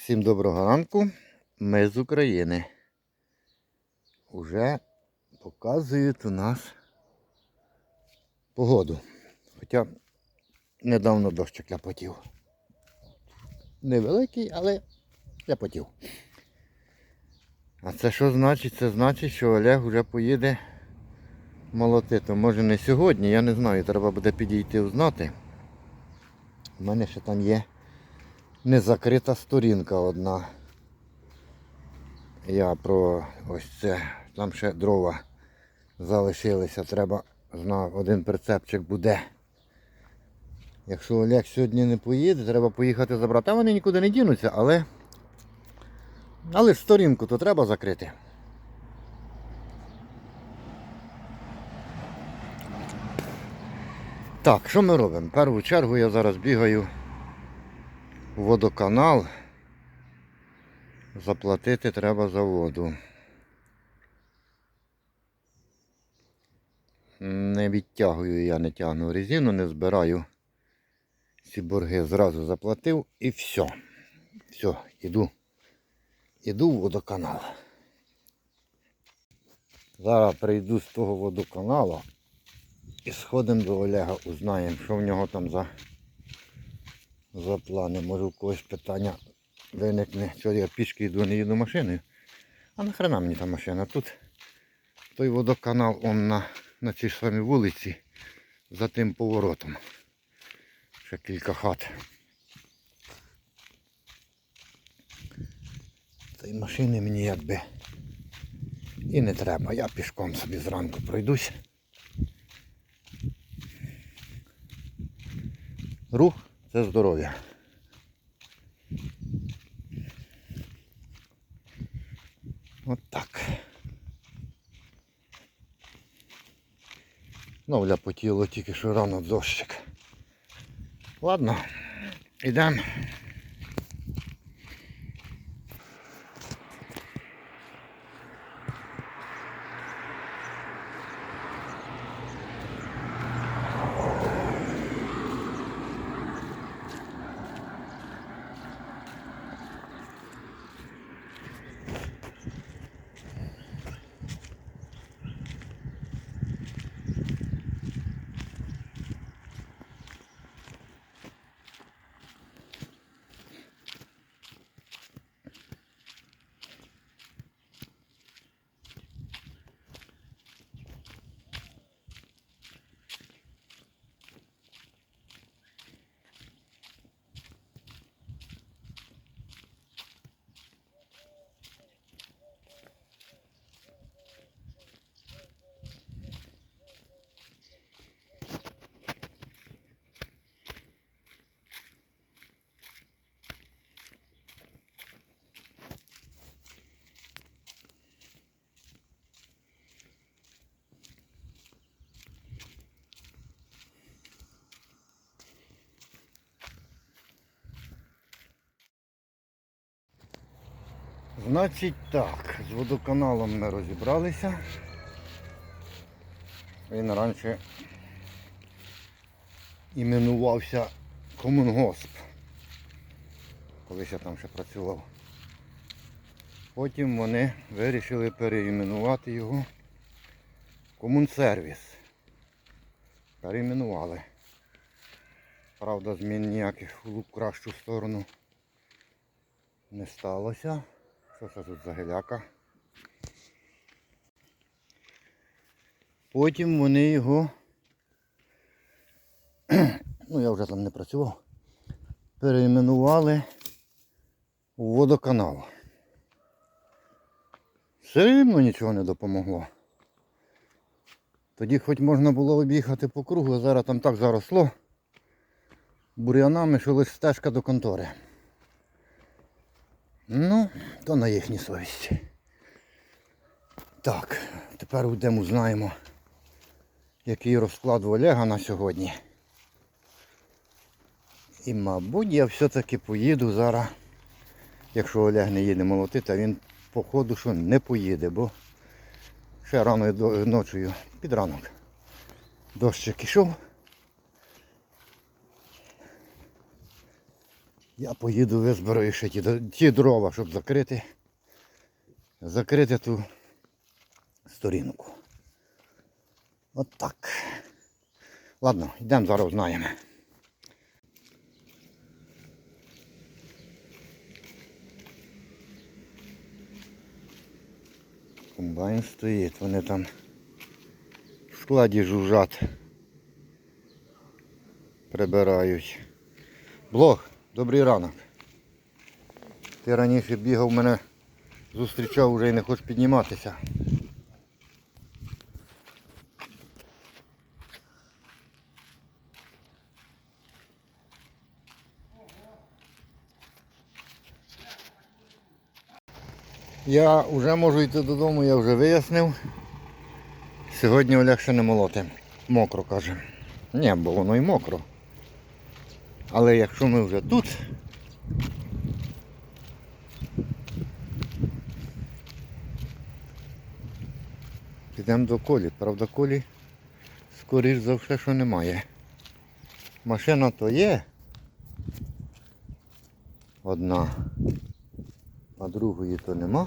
Всім доброго ранку. Ми з України. Уже показують у нас погоду. Хоча недавно дощик ляпотів. Невеликий, але ляпотів. А це що значить? Це значить, що Олег вже поїде молотити. Може не сьогодні, я не знаю, треба буде підійти узнати. У мене ще там є незакрита сторінка одна. Я про ось це, там ще дрова залишилися, треба знав, один прицепчик буде. Якщо Олег сьогодні не поїде, треба поїхати забрати. А вони нікуди не дінуться, але. Але сторінку то треба закрити. Так, що ми робимо? В першу чергу я зараз бігаю водоканал. Заплатити треба за воду. Не відтягую я, не тягну резину, не збираю ці борги. Зразу заплатив і все. Все, іду. Іду в водоканал. Зараз прийду з того водоканалу і сходимо до Олега, узнаємо, що в нього там за, за плани. Може у когось питання виникне, що я пішки йду, не їду машиною. А нахрена мені та машина? Тут той водоканал он на, на цій самій вулиці за тим поворотом. Ще кілька хат. Та й машини мені якби і не треба. Я пішком собі зранку пройдусь. Рух це здоров'я. От так. Ну, ляпотіло тільки що рано дощик. Ладно, йдемо. Значить так, з водоканалом ми розібралися. Він раніше іменувався Комунгосп. Колись я там ще працював. Потім вони вирішили переіменувати його Комунсервіс. Переіменували. Правда, змін ніяких в кращу сторону не сталося. Що це тут за геляка? Потім вони його, ну я вже там не працював, перейменували у водоканал. Все рівно нічого не допомогло. Тоді хоч можна було об'їхати по кругу, а зараз там так заросло бур'янами, що лише стежка до контори. Ну, то на їхній совісті. Так, тепер йдемо узнаємо, який розклад Олега на сьогодні. І, мабуть, я все-таки поїду зараз, якщо Олег не їде молотити, а він походу що не поїде, бо ще рано ночою під ранок. Дощик ішов. Я поїду визбираю ще ті, ті дрова, щоб закрити. Закрити ту сторінку. От так. Ладно, йдемо зараз знаємо. Комбайн стоїть, вони там в складі жужжать. Прибирають. Блог, добрий ранок. Ти раніше бігав мене, зустрічав вже і не хочеш підніматися. Я вже можу йти додому, я вже вияснив. Сьогодні Олег ще не молоти. Мокро каже. Ні, бо воно і мокро. Але якщо ми вже тут, підемо до колі. Правда, колі скоріш за все, що немає. Машина то є. Одна, а другої то нема.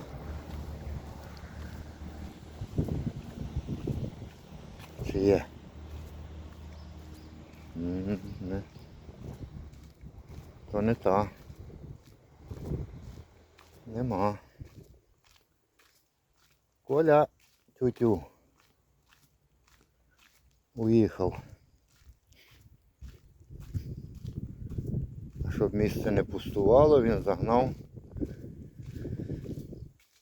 Чи є? Не. То не та. Нема. Коля тютю. Уїхав. А щоб місце не пустувало, він загнав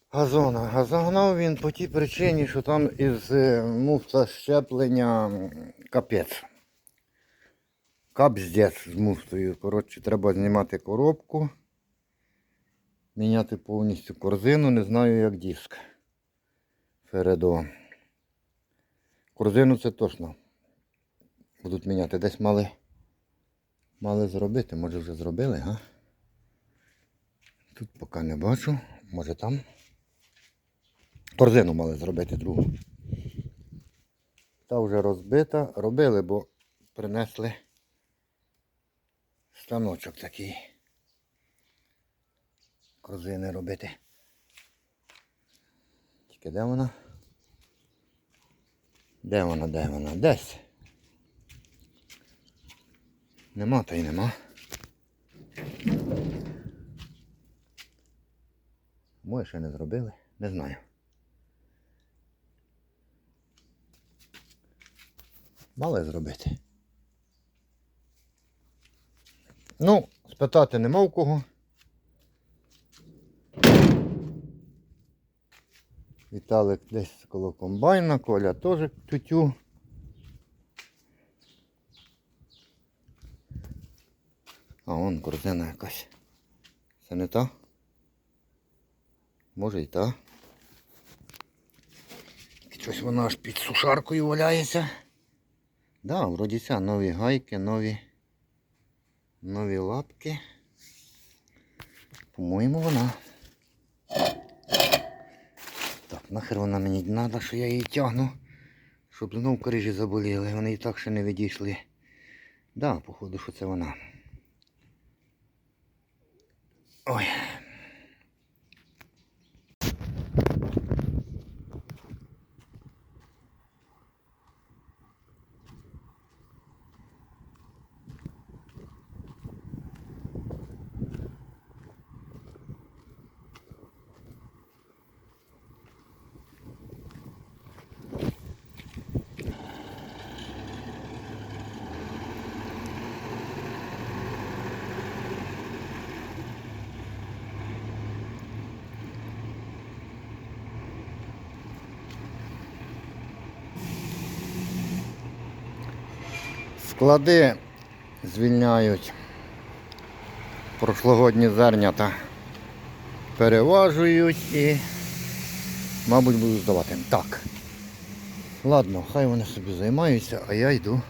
газона. А загнав він по тій причині, що там із е, муфта щеплення капець. Капздець з муфтою. Коротше, треба знімати коробку. Міняти повністю корзину, не знаю як диск. Фередо. Корзину це точно. Будуть міняти. Десь мали, мали зробити. Може вже зробили, га? Тут поки не бачу. Може там. Корзину мали зробити другу. Та вже розбита. Робили, бо принесли станочок такий. Корзини робити. Тільки де вона? Де вона, де вона? Десь. Нема та й нема. Може ще не зробили? Не знаю. Мали зробити. Ну, спитати нема в кого. Віталик десь коло комбайна, Коля теж тютю. А вон корзина якась. Це не та? Може і та. Щось вона аж під сушаркою валяється. Да, вроді ця нові гайки, нові, нові лапки. По-моєму, вона. Так, нахер вона мені треба, що я її тягну, щоб знов крижі заболіли. Вони і так ще не відійшли. Да, походу, що це вона. Ой. Склади звільняють прошлогодні зернята. Переважують і, мабуть, буду здавати. Так. Ладно, хай вони собі займаються, а я йду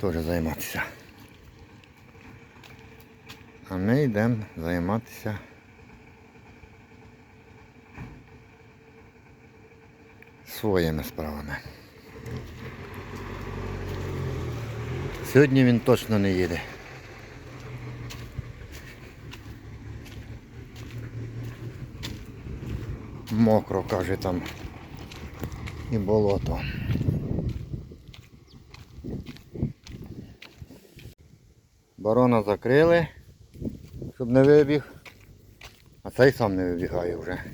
теж займатися. А ми йдемо займатися. Своїми справами. Сьогодні він точно не їде. Мокро, каже там і болото. Барона закрили, щоб не вибіг, а цей сам не вибігає вже.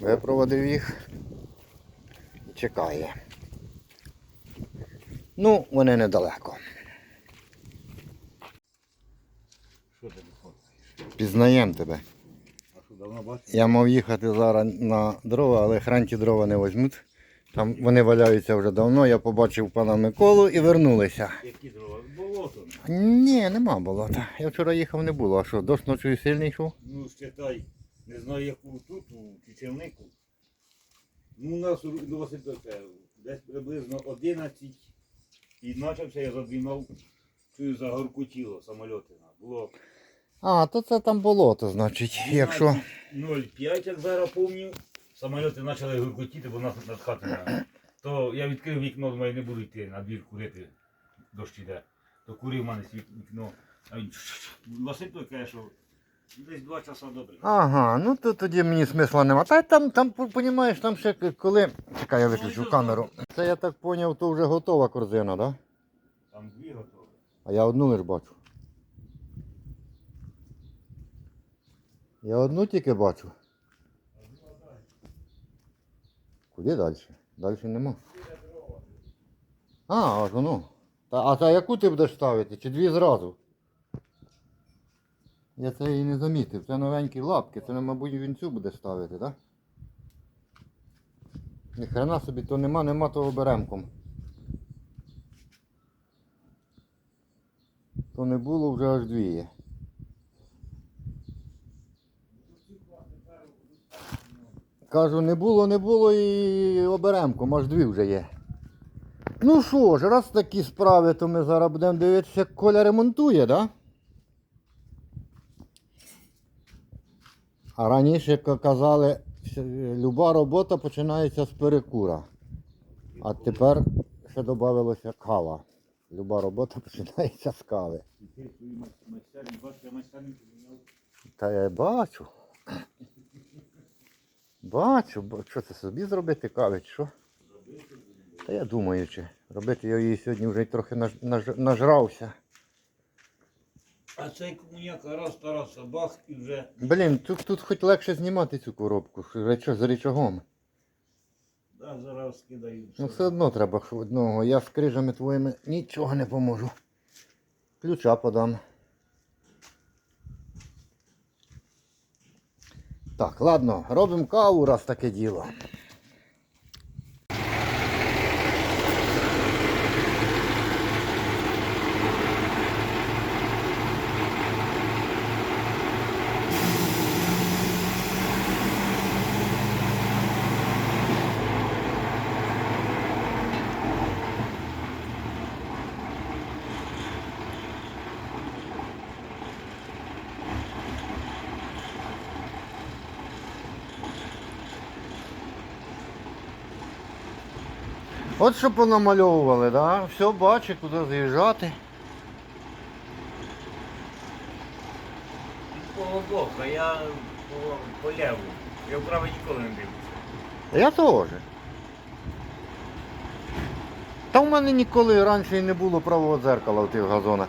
Випроводив їх і чекає. Ну, вони недалеко. Що ти виходиш? Пізнаємо тебе. А що давно бачиш? Я мав їхати зараз на дрова, але хранті дрова не візьмуть. Там вони валяються вже давно. Я побачив пана Миколу і вернулися. Які дрова? Болото. Ні, нема болота. Я вчора їхав не було. А що, дощ ночою сильний йшов? Ну, считай, не знаю, яку тут, у Чечевнику. Ну, у нас у до Василькове десь приблизно 11 і почався я задвінав, чую за горку самольоти. Було А, то це там болото, значить, якщо. 0,5, як зараз пам'ятаю, самольоти почали гуркотіти, бо нас над хатою. То я відкрив вікно, думаю, не буду йти на двір курити, дощ іде. То курив в мене вікно. А він Василь той каже, що десь два часа добре. Ага, ну то тоді мені смисла нема. Та там, там, понімаєш, там ще коли. Чекай, я виключу камеру. Це я так зрозумів, то вже готова корзина, так? Да? Там дві готові. А я одну лиш бачу. Я одну тільки бачу. Куди далі? Далі нема. А, аж воно. Та, а та яку ти будеш ставити? Чи дві зразу? Я це і не замітив. Це новенькі лапки, це, мабуть, він цю буде ставити, так? Ніхрена собі, то нема, нема того беремком. То не було вже аж дві є. Кажу, не було, не було і оберемком, аж дві вже є. Ну що ж, раз такі справи, то ми зараз будемо дивитися, як Коля ремонтує, да? А раніше ка- казали, люба робота починається з перекура. А тепер ще додавалося кава. Люба робота починається з кави. Та я бачу. Бачу, що це собі зробити кави, що? Та я думаю, чи робити я її сьогодні вже трохи наж, наж, нажрався. А цей комуняк раз Тарас бах і вже. Блін, тут, тут хоч легше знімати цю коробку, що речо, з речагом. Да, зараз кидаю. Ну все одно треба одного. Я з крижами твоїми нічого не поможу. Ключа подам. Так, ладно, робимо каву, раз таке діло. От що понамальовували, да? Все бачить, куди заїжджати. Від кого боку, я по, по леву. Я вправо ніколи не дивлюся. Я теж. Та в мене ніколи раніше і не було правого дзеркала в тих газонах.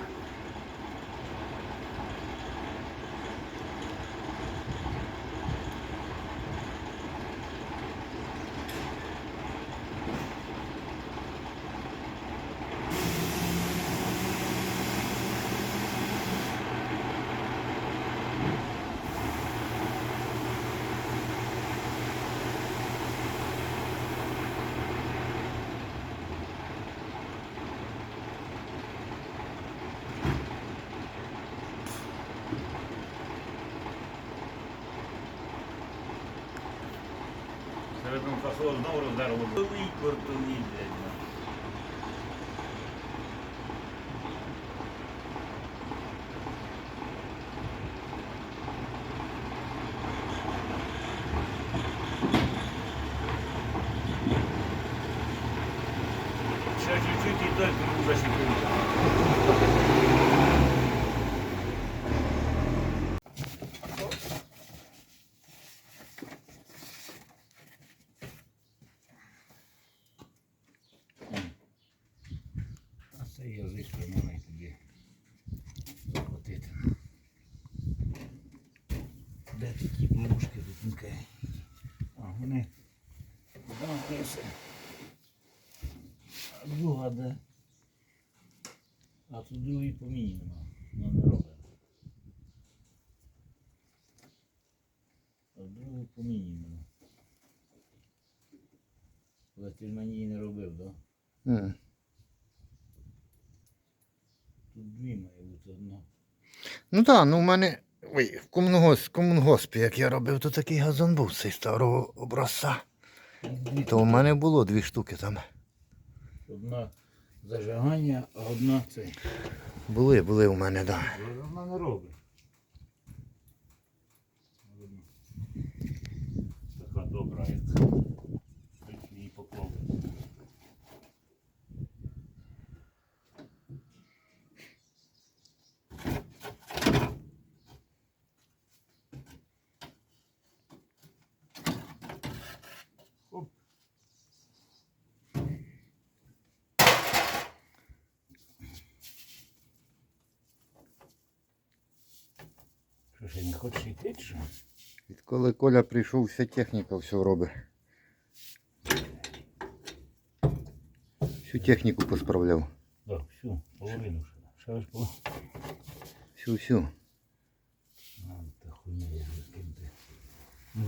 Знову роздарило. Кортовий, кортовий, блядь. Ще чуть-чуть і той вже сікує. Де такі плюшки тут нікає? А, вони. Там все. А друга де? А тут другий по мені нема. Ну не робить. А другий по мені нема. Але ти ж мені її не робив, так? Да? М. Тут дві має бути одна. Ну так, ну в мене. Ой, в комунгос, комунгоспі, як я робив, то такий газон був цей старого образця. То в мене було дві штуки там. Одна зажигання, а одна це. Були, були у мене, так. Да. Але вона не робить. Така добра, як Ж, не хочеш йти, чи що? Відколи Коля прийшов, вся техніка все робить. Всю техніку посправляв. Так, всю, половину ще. Ще лиш половину. Всю, всю. А, та хуйня я викинути.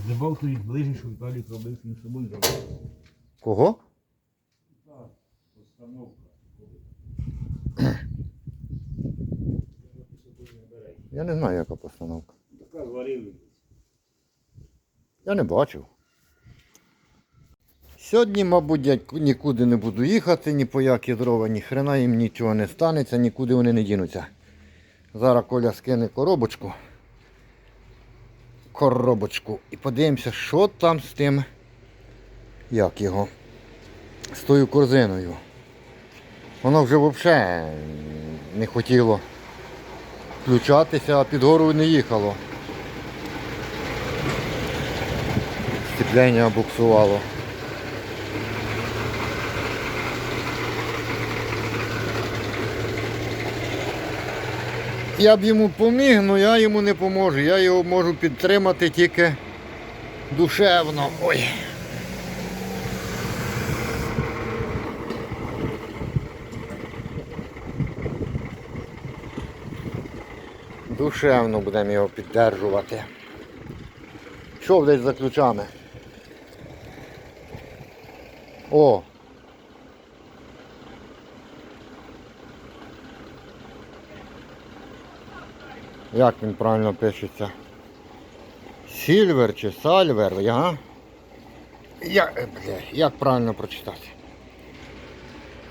Здибав тобі ближче, що Віталік робив з собою зробив. Кого? Так, постановка. Я не знаю, яка постановка. Зварили. Я не бачив. Сьогодні, мабуть, я нікуди не буду їхати, ні по які дрова, ні хрена їм нічого не станеться, нікуди вони не дінуться. Зараз Коля скине коробочку. Коробочку. І подивимося, що там з тим, як його, з тою корзиною. Воно вже взагалі не хотіло включатися, а під гору не їхало. Сцепляння буксувало. Я б йому поміг, але я йому не поможу. Я його можу підтримати тільки душевно. Ой. Душевно будемо його підтримувати. Що десь за ключами? О! Як він правильно пишеться? Сільвер чи сальвер, я? Як, е, бля, як правильно прочитати?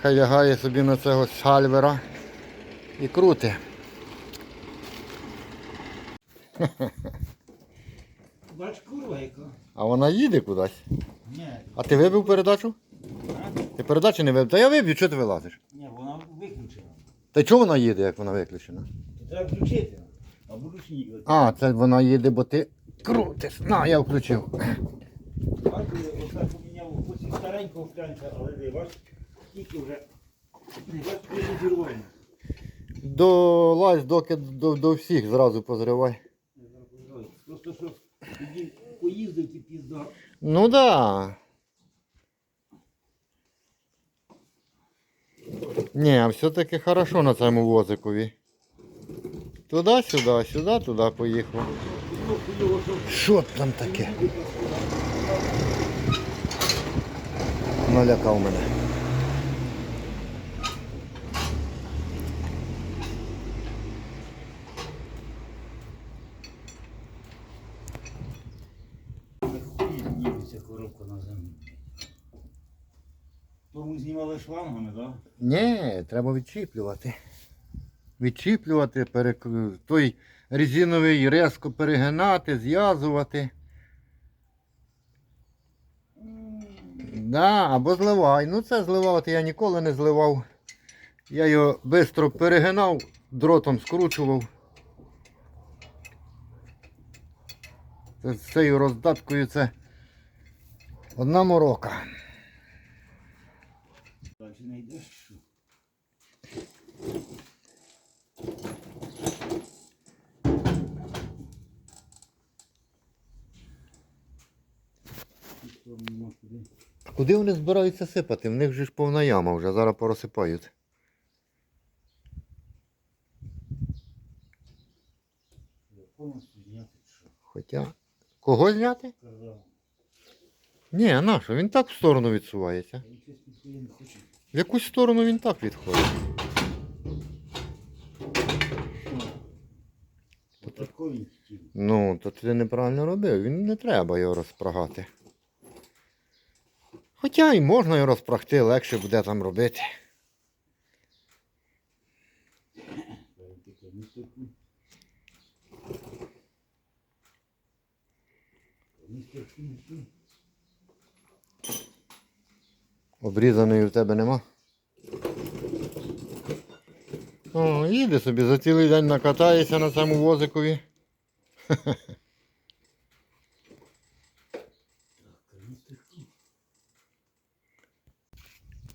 Хай лягає собі на цього сальвера і крути. Бач, курва яка. А вона їде кудись. Ні, А ти вибив передачу? Ти передачу не вибив? Та я виб'ю, чого ти вилазиш? Ні, вона виключена. Та чого вона їде, як вона виключена? То треба включити. А буду снігати. А, це вона їде, бо ти крутиш. На, я включив. Бачите, оце поміняв хоч і старенького клянка, але де, бач, тільки вже. Бач, резервуємо. До лазь, доки до, до всіх зразу позривай. Просто що тоді поїздив ті пізда. Ну да. Ні, а все-таки хорошо на цьому возикові. Туди, сюди, туди поїхав. Що там таке? Налякав мене. зніметься на землю. Тому знімали шлангами, так? Ні, треба відчіплювати. Відчіплювати, перек... той резиновий резко перегинати, зв'язувати. Да, або зливай. Ну це зливати я ніколи не зливав. Я його швидко перегинав, дротом скручував. З цією роздаткою це одна морока знайдеш. Куди вони збираються сипати? В них же ж повна яма вже, зараз порозсипають. Хоча кого зняти? Ні, нащо? Він так в сторону відсувається. В якусь сторону він так відходить. Ну, то ти неправильно робив. Він не треба його розпрагати. Хоча і можна його розпрагти, легше буде там робити. Він таке, Обрізаної в тебе нема. О, їде собі, за цілий день накатається на цьому возикові.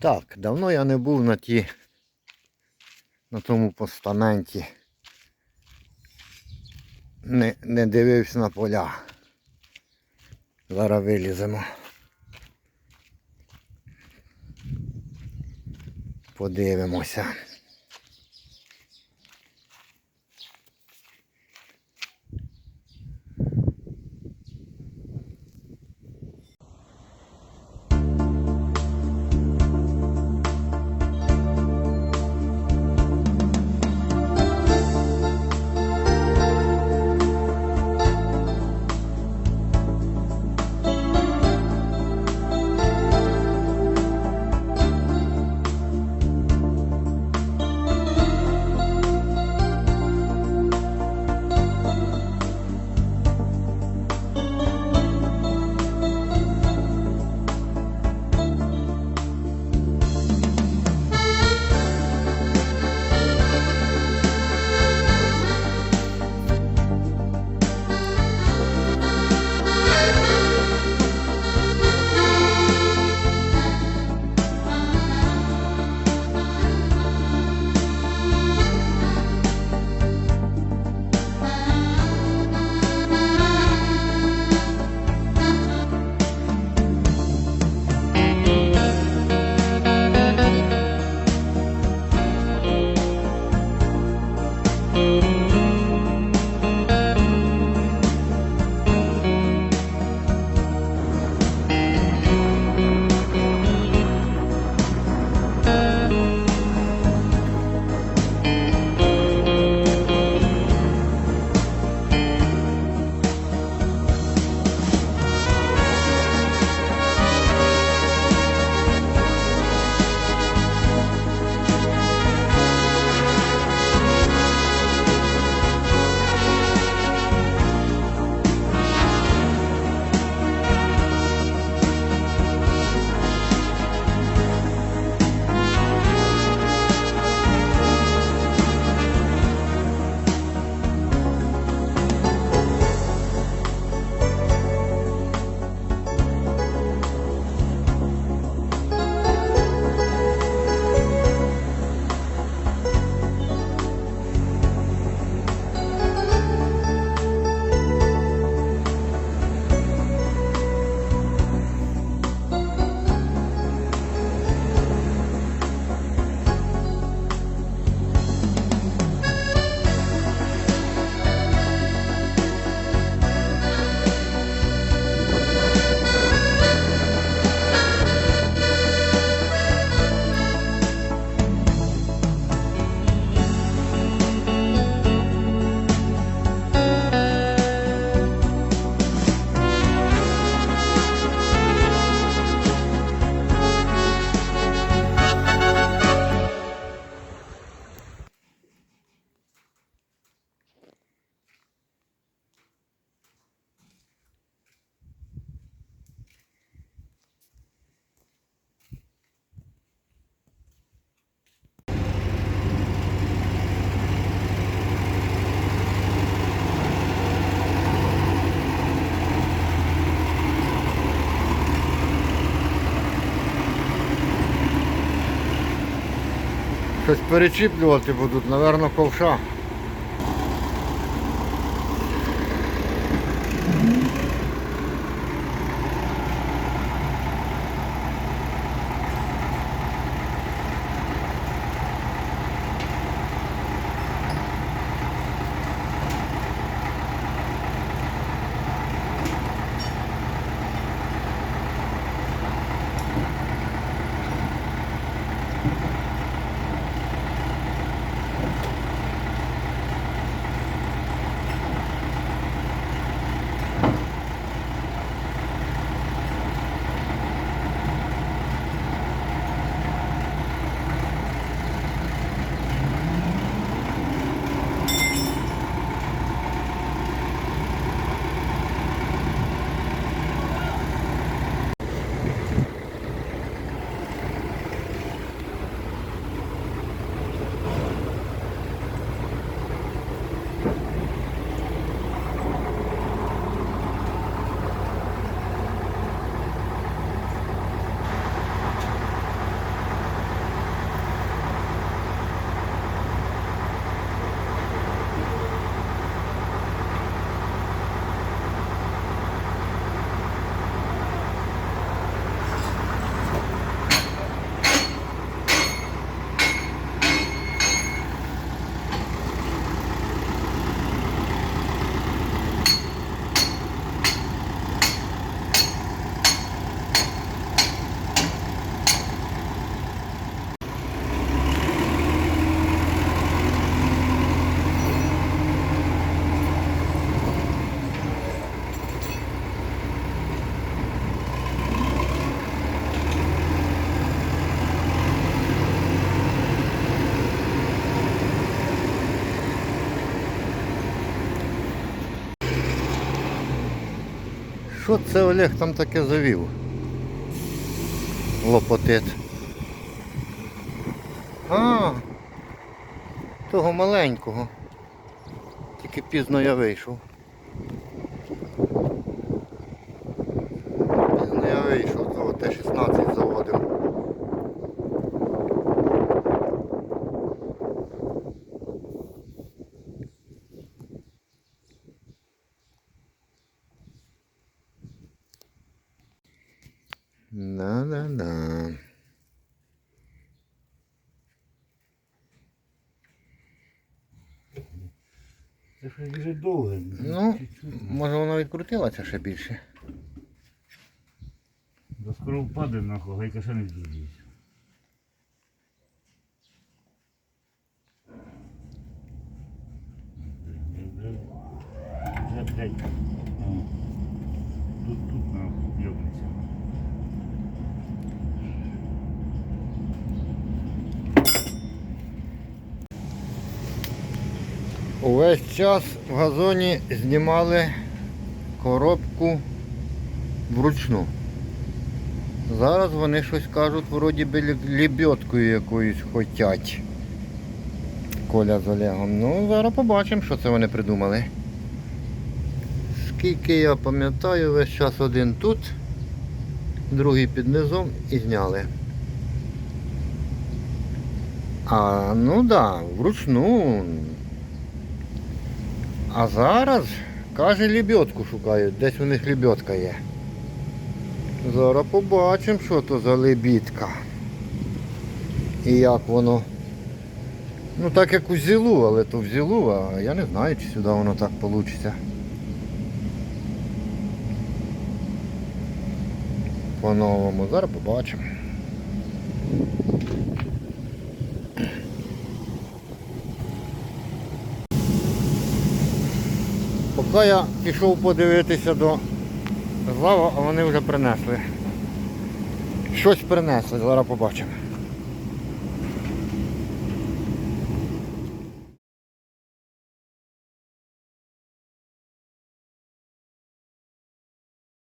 Так, давно я не був на ті, на тому постаменті. Не, не дивився на поля. Зараз виліземо. Подивимося. Щось перечіплювати будуть, напевно, ковша. Що це Олег там таке завів? Лопотит. А, того маленького. Тільки пізно я вийшов. Пізно я вийшов, того Т-16 заводив. Да-да-да. Це ще дуже довге. Ну, може воно відкрутилося ще більше. До скоро впаде нахуй, гайка ще не здійснюється. Вже, вже, блядь, о, тут, тут нахуй йобнеться. Увесь час в газоні знімали коробку вручну. Зараз вони щось кажуть, вроді би лебедкою якоюсь хотять. Коля з Олегом. Ну, зараз побачимо, що це вони придумали. Скільки я пам'ятаю, весь час один тут, другий під низом і зняли. А, ну так, да, вручну. А зараз, каже, лебедку шукають, десь у них лебедка є. Зараз побачимо, що то за лебідка. І як воно. Ну так як у зілу, але то в зілу, а я не знаю, чи сюди воно так вийде. По-новому, зараз побачимо. Поки я пішов подивитися до злава, а вони вже принесли. Щось принесли, зараз побачимо.